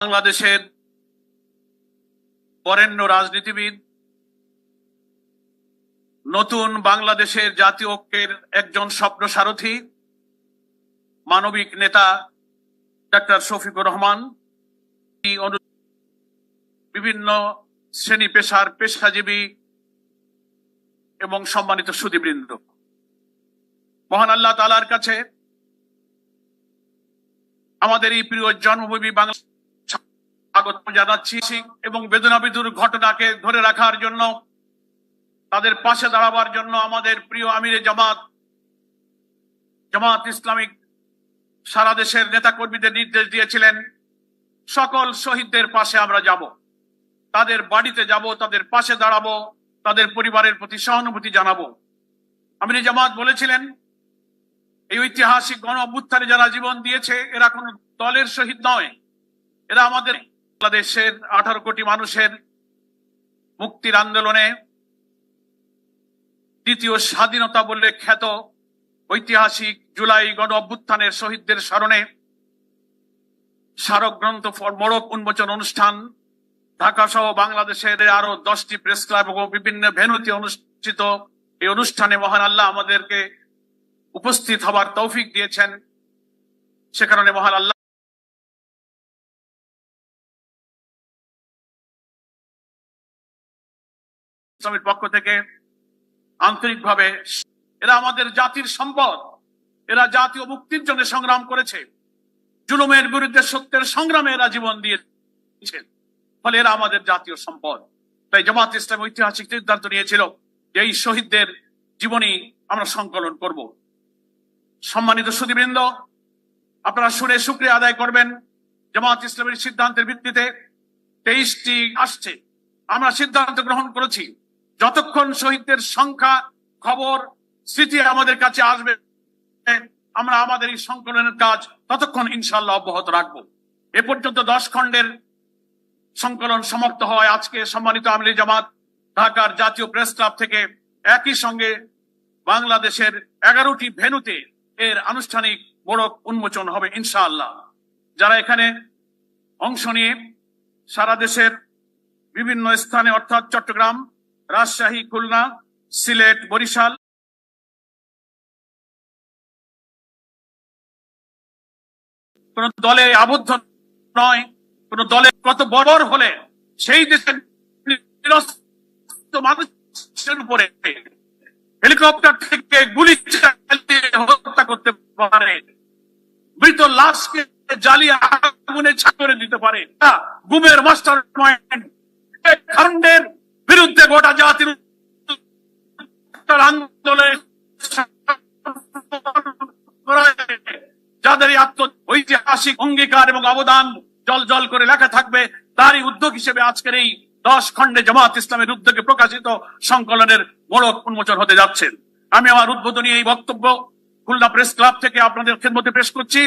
বাংলাদেশের বরেণ্য রাজনীতিবিদ, নতুন বাংলাদেশের জাতীয় ঐক্যের একজন স্বপ্ন সারথী, মানবিক নেতা ডাক্তার শফিকুর রহমান। বিভিন্ন শ্রেণি পেশার পেশাজীবী এবং সম্মানিত সুদীবৃন্দ। মহান আল্লাহ তালার কাছে আমাদের এই প্রিয় জন্মভূমি বাংলা স্বাগত জানাচ্ছি। এবং বেদনা বিদুর ঘটনাকে ধরে রাখার জন্য, তাদের পাশে দাঁড়াবার জন্য আমাদের প্রিয় আমিরে জামাত জামাত ইসলামিক সারা দেশের নেতা কর্মীদের নির্দেশ দিয়েছিলেন, সকল শহীদদের পাশে আমরা যাব। তাদের বাড়িতে যাব, তাদের পাশে দাঁড়াবো, তাদের পরিবারের প্রতি সহানুভূতি জানাব। আমিরে জামাত বলেছিলেন, এই ঐতিহাসিক গণ অভ্যুত্থানে যারা জীবন দিয়েছে, এরা কোন দলের শহীদ নয়। এরা আমাদের বাংলাদেশের আঠারো কোটি মানুষের মুক্তির আন্দোলনে দ্বিতীয় স্বাধীনতা বললে খ্যাত ঐতিহাসিক জুলাই গণ অভ্যুত্থানের শহীদদের স্মরণে স্মারক গ্রন্থ মোড়ক উন্মোচন অনুষ্ঠান ঢাকা সহ বাংলাদেশের আরও দশটি প্রেস ক্লাব এবং বিভিন্ন ভেন্যুতে অনুষ্ঠিত এই অনুষ্ঠানে মহান আল্লাহ আমাদেরকে উপস্থিত হবার তৌফিক দিয়েছেন। সে কারণে মহান আল্লাহ ইসলামের পক্ষ থেকে আন্তরিকভাবে এরা আমাদের জাতির সম্পদ। এরা জাতীয় মুক্তির জন্য সংগ্রাম করেছে। জুলুমের বিরুদ্ধে সত্যের সংগ্রামে এরা জীবন দিয়েছেন ফলে এরা আমাদের জাতীয় সম্পদ। তাই জামাত ইসলাম ঐতিহাসিক সিদ্ধান্ত নিয়েছিল যে এই শহীদদের জীবনী আমরা সংকলন করব। সম্মানিত সুদীবৃন্দ আপনারা শুনে শুক্রিয়া আদায় করবেন। জামাত ইসলামের সিদ্ধান্তের ভিত্তিতে তেইশটি আসছে। আমরা সিদ্ধান্ত গ্রহণ করেছি। যতক্ষণ শহীদদের সংখ্যা, খবর, স্মৃতি আমাদের কাছে আসবে, আমরা আমাদের এই সংকলনের কাজ ততক্ষণ ইনশাল্লাহ অব্যাহত রাখব। এ পর্যন্ত দশ খণ্ডের সংকলন সমাপ্ত হয়। আজকে সম্মানিত আমিলি জামাত ঢাকার জাতীয় প্রেস ক্লাব থেকে একই সঙ্গে বাংলাদেশের এগারোটি ভেনুতে এর আনুষ্ঠানিক মোড়ক উন্মোচন হবে ইনশাআল্লাহ। যারা এখানে অংশ নিয়ে সারা দেশের বিভিন্ন স্থানে, অর্থাৎ চট্টগ্রাম রাজশাহী, খুলনা, সিলেট, বরিশাল। কোন দলে আবদ্ধ নয়, কোন দলে কত বড় হলে সেই দেশের মানুষের উপরে হেলিকপ্টার থেকে গুলি হত্যা করতে পারে। মৃত লাশকে জ্বালিয়ে আগুনে ছা করে দিতে পারে। গুমের মাস্টার খণ্ডের বিরুদ্ধে গোটা জাতির যাদের ঐতিহাসিক অঙ্গীকার এবং অবদান জল জল করে লেখা থাকবে, তারই উদ্যোগ হিসেবে আজকের এই দশ খণ্ডে জামাত ইসলামের উদ্যোগে প্রকাশিত সংকলনের মোড়ক উন্মোচন হতে যাচ্ছে। আমি আমার উদ্বোধনী এই বক্তব্য খুলনা প্রেস ক্লাব থেকে আপনাদের খেদমতে পেশ করছি।